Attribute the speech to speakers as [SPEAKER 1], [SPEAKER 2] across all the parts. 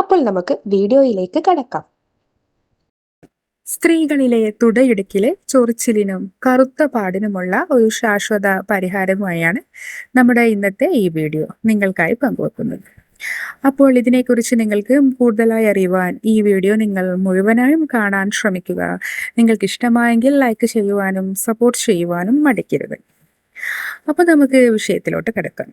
[SPEAKER 1] അപ്പോൾ നമുക്ക് വീഡിയോയിലേക്ക് കടക്കാം.
[SPEAKER 2] സ്ത്രീകളിലെ തുടയിടുക്കിലെ ചൊറിച്ചിലിനും കറുത്ത പാടിനുമുള്ള ഒരു ശാശ്വത പരിഹാരമായാണ് നമ്മുടെ ഇന്നത്തെ ഈ വീഡിയോ നിങ്ങൾക്കായി പങ്കുവെക്കുന്നത്. അപ്പോൾ ഇതിനെക്കുറിച്ച് നിങ്ങൾക്ക് കൂടുതലായി അറിയുവാൻ ഈ വീഡിയോ നിങ്ങൾ മുഴുവനായും കാണാൻ ശ്രമിക്കുക. നിങ്ങൾക്ക് ഇഷ്ടമായെങ്കിൽ ലൈക്ക് ചെയ്യുവാനും സപ്പോർട്ട് ചെയ്യുവാനും മടിക്കരുത്. അപ്പോൾ നമുക്ക് വിഷയത്തിലോട്ട് കിടക്കാം.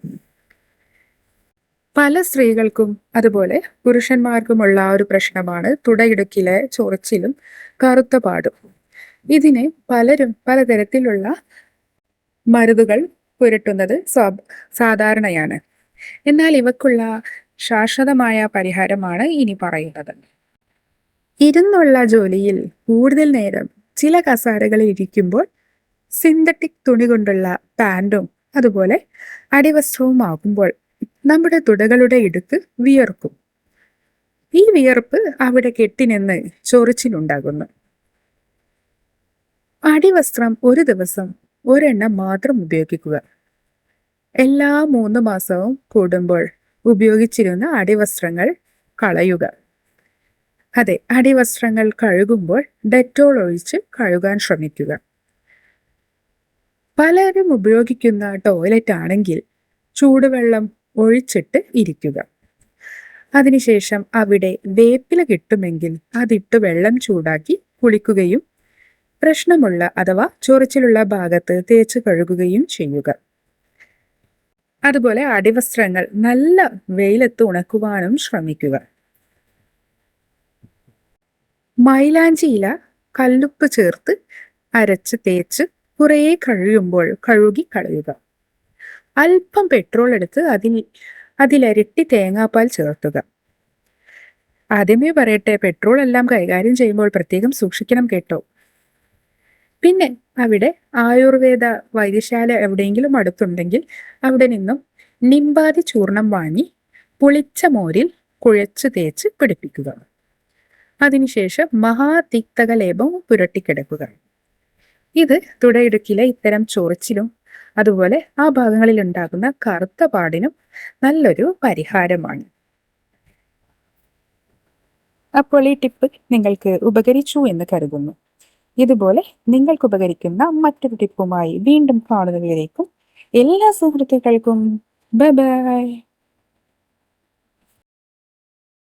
[SPEAKER 2] പല സ്ത്രീകൾക്കും അതുപോലെ പുരുഷന്മാർക്കുമുള്ള ഒരു പ്രശ്നമാണ് തുടയിടുക്കിലെ ചൊറിച്ചിലും കറുത്ത പാടും. ഇതിന് പലരും പലതരത്തിലുള്ള മരുന്നുകൾ പുരട്ടുന്നത് സാധാരണയാണ്. എന്നാൽ ഇവക്കുള്ള ശാശ്വതമായ പരിഹാരമാണ് ഇനി പറയുന്നത്. ഇരുന്നുള്ള ജോലിയിൽ കൂടുതൽ നേരം ചില കസാരകളിൽ ഇരിക്കുമ്പോൾ സിന്തറ്റിക് തുണി കൊണ്ടുള്ള പാന്റും അതുപോലെ അടിവസ്ത്രവും ആകുമ്പോൾ നമ്മുടെ തുടകളുടെ ഇടുക്ക് വിയർക്കും. ഈ വിയർപ്പ് അവിടെ കെട്ടിനിന്ന് ചൊറിച്ചിലുണ്ടാകുന്നു. അടിവസ്ത്രം ഒരു ദിവസം ഒരെണ്ണം മാത്രം ഉപയോഗിക്കുക. എല്ലാ മൂന്ന് മാസവും കൂടുമ്പോൾ ഉപയോഗിച്ചിരുന്ന അടിവസ്ത്രങ്ങൾ കളയുക. അതെ അടിവസ്ത്രങ്ങൾ കഴുകുമ്പോൾ ഡെറ്റോൾ ഒഴിച്ച് കഴുകാൻ ശ്രമിക്കുക. പലരും ഉപയോഗിക്കുന്ന ടോയ്ലറ്റ് ആണെങ്കിൽ ചൂടുവെള്ളം ഒഴിച്ചിട്ട് ഇരിക്കുക. അതിനുശേഷം അവിടെ വേപ്പില കിട്ടുമെങ്കിൽ അതിട്ട് വെള്ളം ചൂടാക്കി കുളിക്കുകയും പ്രശ്നമുള്ള അഥവാ ചൊറിച്ചിലുള്ള ഭാഗത്ത് തേച്ച് കഴുകുകയും ചെയ്യുക. അതുപോലെ അടിവസ്ത്രങ്ങൾ നല്ല വെയിലത്ത് ഉണക്കുവാനും ശ്രമിക്കുക. മൈലാഞ്ചിയില കല്ലുപ്പ് ചേർത്ത് അരച്ച് തേച്ച് കുറേ കഴിയുമ്പോൾ കഴുകി കളയുക. അല്പം പെട്രോൾ എടുത്ത് അതിൽ അതിലരട്ടി തേങ്ങാപ്പാൽ ചേർത്തുക. ആദ്യമേ പറയട്ടെ പെട്രോൾ എല്ലാം കൈകാര്യം ചെയ്യുമ്പോൾ പ്രത്യേകം സൂക്ഷിക്കണം കേട്ടോ. പിന്നെ അവിടെ ആയുർവേദ വൈദ്യശാല എവിടെയെങ്കിലും അടുത്തുണ്ടെങ്കിൽ അവിടെ നിന്നും നിമ്പാതി ചൂർണം വാങ്ങി പുളിച്ച മോരിൽ കുഴച്ച് തേച്ച് പിടിപ്പിക്കുക. അതിനുശേഷം മഹാതിക്തകലേപം പുരട്ടിക്കിടക്കുക. ഇത് തുടയിടുക്കിലെ ഇത്തരം ചൊറിച്ചിലും അതുപോലെ ആ ഭാഗങ്ങളിൽ ഉണ്ടാകുന്ന കറുത്ത പാടിനും നല്ലൊരു പരിഹാരമാണ്. അപ്പോൾ ഈ ടിപ്പ് നിങ്ങൾക്ക് ഉപകരിച്ചു എന്ന് കരുതുന്നു. ഇതുപോലെ നിങ്ങൾക്ക് ഉപകരിക്കുന്ന മറ്റൊരു ടിപ്പുമായി വീണ്ടും കാണുന്നവരേക്കും എല്ലാ സുഹൃത്തുക്കൾക്കും ബൈ ബൈ.